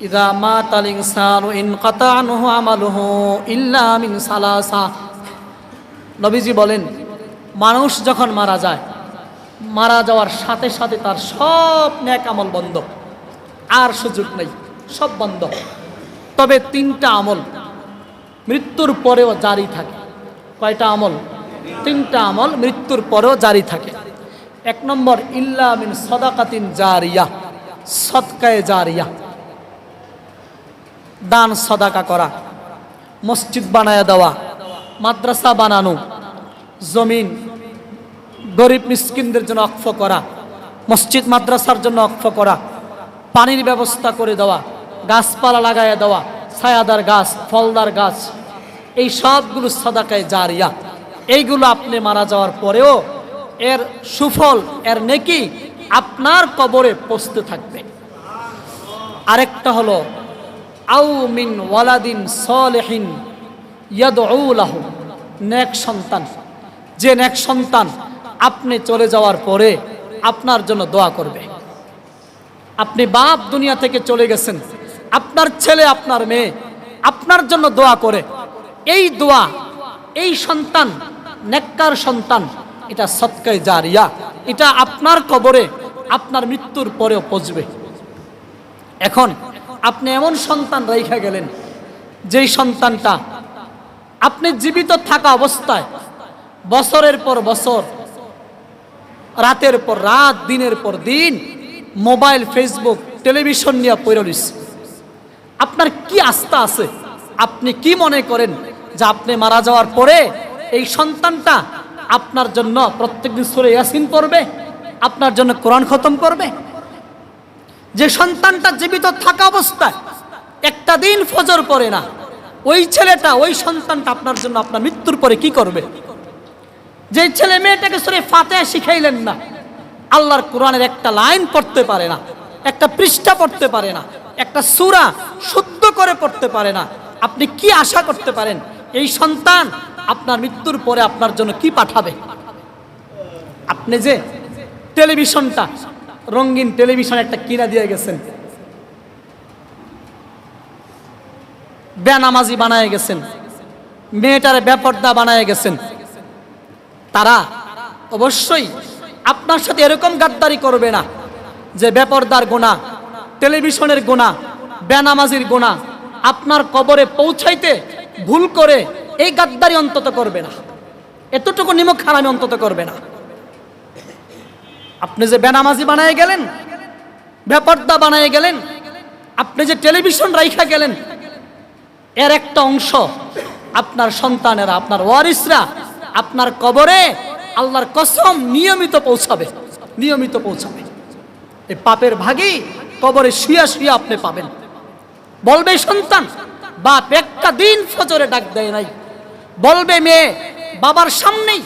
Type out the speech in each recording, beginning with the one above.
ইদা মাতাল ইনসানু ইনকাতা আনহু আমালুহু ইল্লা মিন নবীজি বলেন, মানুষ যখন মারা যায়, মারা যাওয়ার সাথে সাথে তার সব ন্যাক আমল বন্ধ। আর সুযোগ নেই, সব বন্ধ। তবে তিনটা আমল মৃত্যুর পরেও জারি থাকে। কয়টা আমল? তিনটা আমল মৃত্যুর পরেও জারি থাকে। এক নম্বর, ইল্লা মিন সদাকাতিন জারিয়া। সদকায়ে জারিয়া। দান সদাকা করা, মসজিদ বানায় দেওয়া, মাদ্রাসা বানানো, জমিন গরিব মিসকিনদের জন্য অক্ষ করা, মসজিদ মাদ্রাসার জন্য অক্ষ করা, পানির ব্যবস্থা করে দেওয়া, গাছপালা লাগাইয়া দেওয়া, ছায়াদার গাছ, ফলদার গাছ, এই সবগুলো সদাকায় জারিয়া। এইগুলো আপনি মারা যাওয়ার পরেও এর সুফল, এর নেকি আপনার কবরে পৌঁছতে থাকবে। আরেকটা হলো আউ মিন ওয়ালাদিন সলেহিন ইয়াদউলাহু নেক সন্তান। যে নেক সন্তান আপনি চলে যাওয়ার পরে আপনার জন্য দোয়া করবে। আপনি বাপ দুনিয়া থেকে চলে গেছেন। আপনার ছেলে, আপনার মেয়ে আপনার জন্য দোয়া করে। এই দোয়া, এই সন্তান, নেককার সন্তান, এটা সৎকায় জারিয়া। এটা আপনার কবরে আপনার মৃত্যুর পরেও পচবে এখন আপনি এমন সন্তান রেখা গেলেন, যেই সন্তানটা আপনি জীবিত থাকা অবস্থায় বছরের পর বছর, রাতের পর রাত, দিনের পর দিন মোবাইল, ফেসবুক, টেলিভিশন নিয়ে পৈরলিস আপনার কি আস্থা আছে? আপনি কি মনে করেন যে আপনি মারা যাওয়ার পরে এই সন্তানটা আপনার জন্য প্রত্যেকদিন সুরে ইয়াসিন পড়বে? আপনার জন্য কোরআন খতম করবে? যে সন্তানটা জীবিত থাকা অবস্থায় একটা দিন ফজর পড়ে না, ওই ছেলেটা, ওই সন্তানটা আপনার জন্য আপনার মৃত্যুর পরে কি করবে? যে ছেলে মেয়েটাকে সরে ফাতে শিখাইলেন না, আল্লাহর কোরআনের একটা লাইন পড়তে পারে না, একটা পৃষ্ঠা পড়তে পারে না, একটা সুরা শুদ্ধ করে পড়তে পারে না, আপনি কি আশা করতে পারেন এই সন্তান আপনার মৃত্যুর পরে আপনার জন্য কি পাঠাবে? আপনি যে টেলিভিশনটা রঙিন টেলিভিশন একটা কিনা দিয়ে গেছেন। বেনামাজি বানায় গেছেন। মেয়েটারে বেপর্দা বানায় গেছেন। তারা অবশ্যই আপনার সাথে এরকম গাদ্দারি করবে না যে বেপর্দার গোনা, টেলিভিশনের গোনা, বেনামাজির গোনা আপনার কবরে পৌঁছাইতে ভুল করে এই গাদ্দারি অন্তত করবে না। এতটুকু নিমক হারামি অন্তত করবে না। আপনি যে বেনামাজি বানায় গেলেন, বেপর্দা বানায় গেলেন, আপনি যে টেলিভিশন রাইখা গেলেন, এর একটা অংশ আপনার সন্তানেরা, আপনার ওয়ারিসরা, আপনার কবরে আল্লাহর কসম নিয়মিত পৌঁছাবে নিয়মিত পৌঁছাবে। এই পাপের ভাগেই কবরে শুয়া শুয়া আপনি পাবেন। বলবে সন্তান, বাপ একটা দিন ফজরে ডাক দেয় নাই। বলবে মেয়ে, বাবার সামনেই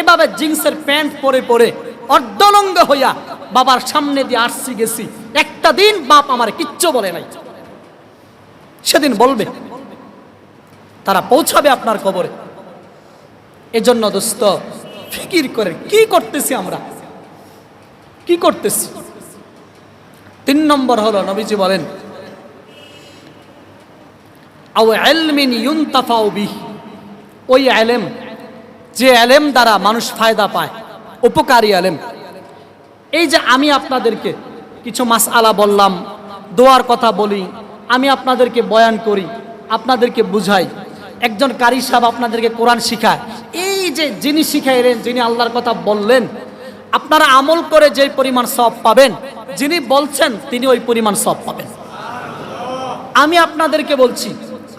এভাবে জিন্সের প্যান্ট পরে পরে অর্ধলঙ্গ হইয়া বাবার সামনে দিয়ে আসছি গেছি। একটা দিন বাপ আমার কিচ্ছু বলে নাই। সেদিন বলবে, তারা পৌঁছাবে আপনার কবরে। এজন্য দোস্ত, ফিকির করে কি করতেছি আমরা? কি করতেছি? তিন নম্বর হলো নবীজি বলেন ওই আলেম যে আলেম দ্বারা মানুষ ফায়দা পায়। উপকারী আলেম এই যে আমি আপনাদেরকে কিছু মাস আলা বললাম, দোয়ার কথা বলি, আমি আপনাদেরকে বয়ান করি, আপনাদেরকে বুঝাই। একজন কারি সাহেব আপনাদেরকে কোরআন শিখায়। এই যে যিনি শিখাইলেন, যিনি আল্লাহর কথা বললেন, আপনারা আমল করে যে পরিমাণ সব পাবেন, যিনি বলছেন তিনি ওই পরিমাণ সব পাবেন। আমি আপনাদেরকে বলছি,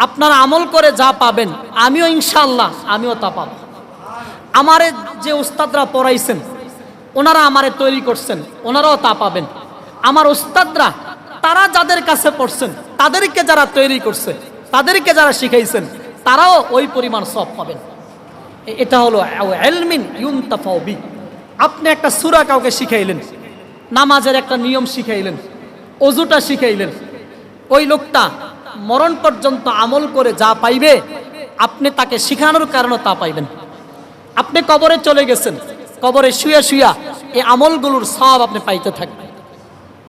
আপনারা আমল করে যা পাবেন, আমিও ইনশাল্লাহ আমিও তা পাবো। আমারে যে উস্তাদরা পড়াইছেন, ওনারা আমারে তৈরি করছেন, ওনারাও তা পাবেন। আমার উস্তাদরা, তারা যাদের কাছে পড়ছেন, তাদেরকে যারা তৈরি করছে, তাদেরকে যারা শিখাইছেন, তারাও ওই পরিমাণ সব পাবেন। এটা হলো এলমিন ইউনতাফাও বি। আপনি একটা সুরা কাউকে শিখাইলেন, নামাজের একটা নিয়ম শিখাইলেন, অজুটা শিখাইলেন, ওই লোকটা মরণ পর্যন্ত আমল করে যা পাইবে, আপনি তাকে শিখানোর কারণে তা পাইবেন। আপনি কবরে চলে গেছেন কবরে শুয়ে শুয়া এই আমলগুলোর সব আপনি পাইতে থাকবেন।